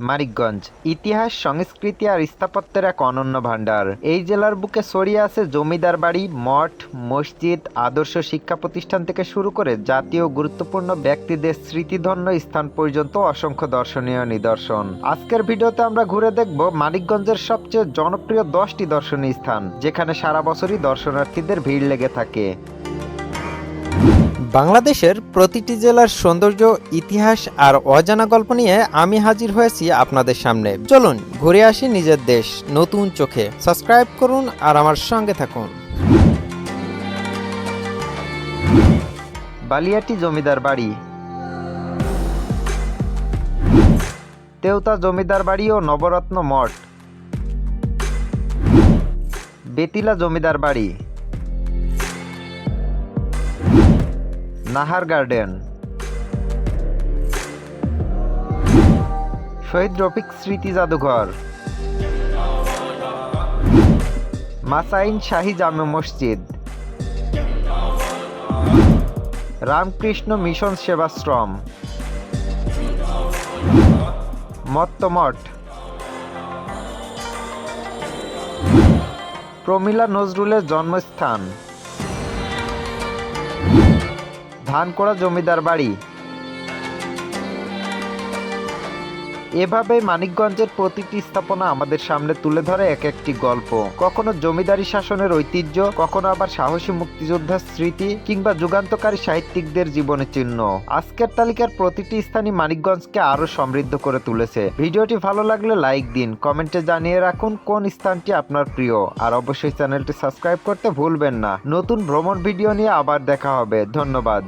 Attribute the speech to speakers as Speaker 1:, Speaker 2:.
Speaker 1: মানিকগঞ্জ। ইতিহাস, সংস্কৃতি আর স্থাপত্যের এক অনন্য ভাণ্ডার। এই জেলার বুকে ছড়িয়ে আছে জমিদার বাড়ি, মঠ, মসজিদ, আদর্শ শিক্ষা প্রতিষ্ঠান থেকে শুরু করে জাতীয় গুরুত্বপূর্ণ ব্যক্তিদের স্মৃতিধন্য স্থান পর্যন্ত অসংখ্য দর্শনীয় নিদর্শন। আজকের ভিডিওতে আমরা ঘুরে দেখব মানিকগঞ্জের সবচেয়ে জনপ্রিয় দশটি দর্শনীয় স্থান, যেখানে সারা বছরই দর্শনার্থীদের ভিড় লেগে থাকে। বাংলাদেশের প্রতিটি জেলার সৌন্দর্য, ইতিহাস আর অজানা গল্প নিয়ে আমি হাজির হয়েছি আপনাদের সামনে। চলুন, ঘুরে আসি নিজের দেশ, নতুন চোখে। সাবস্ক্রাইব করুন আর আমার সঙ্গে থাকুন। বালিয়াটি জমিদার বাড়ি। তেউতা জমিদার বাড়ি ও নবরত্ন মঠ। বেতিলা জমিদার বাড়ি। নাহার গার্ডেন। শহীদ রফিক স্মৃতি জাদুঘর। মাসাইন শাহী জামে মসজিদ। রামকৃষ্ণ মিশন সেবাশ্রম। মত্তমঠ। প্রমিলা নজরুলের জন্মস্থান। ধানকোড়া জমিদার বাড়ি। এভাবে মানিকগঞ্জের প্রতিটি স্থাপনা আমাদের সামনে তুলে ধরে এক একটি গল্প। কখনো জমিদারি শাসনের ঐতিহ্য, কখনো আবার সাহসী মুক্তিযোদ্ধার স্মৃতি কিংবা যুগান্তকারী সাহিত্যিকদের জীবনের চিহ্ন। আজকের তালিকার প্রতিটি স্থানই মানিকগঞ্জকে আরও সমৃদ্ধ করে তুলেছে। ভিডিওটি ভালো লাগলে লাইক দিন, কমেন্টে জানিয়ে রাখুন কোন স্থানটি আপনার প্রিয়। আর অবশ্যই চ্যানেলটি সাবস্ক্রাইব করতে ভুলবেন না। নতুন ভ্রমণ ভিডিও নিয়ে আবার দেখা হবে। ধন্যবাদ।